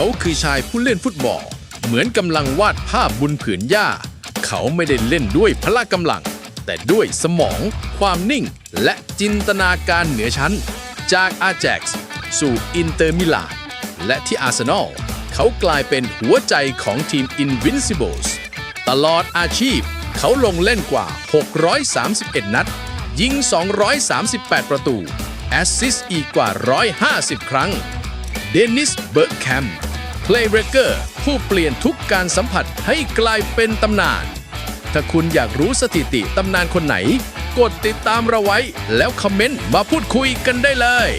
เขาคือชายผู้เล่นฟุตบอล เหมือนกำลังวาดภาพบุญผืนหญ้า เขาไม่ได้เล่นด้วยพละกำลัง แต่ด้วยสมอง ความนิ่ง และจินตนาการเหนือชั้น จากอาแจ็กซ์สู่อินเตอร์มิลานและที่อาร์เซนอลเขากลายเป็นหัวใจของทีม Invincibles ตลอดอาชีพเขาลงเล่นกว่า 631 นัด ยิง 238 ประตู แอสซิสต์อีกกว่า 150 ครั้ง เดนิส เบิร์กแคมป์ เพลย์เรเกอร์ผู้เปลี่ยนทุกการสัมผัสให้กลายเป็นตำนาน ถ้าคุณอยากรู้สถิติตำนานคนไหน กดติดตามเราไว้แล้วคอมเมนต์มาพูดคุยกันได้เลย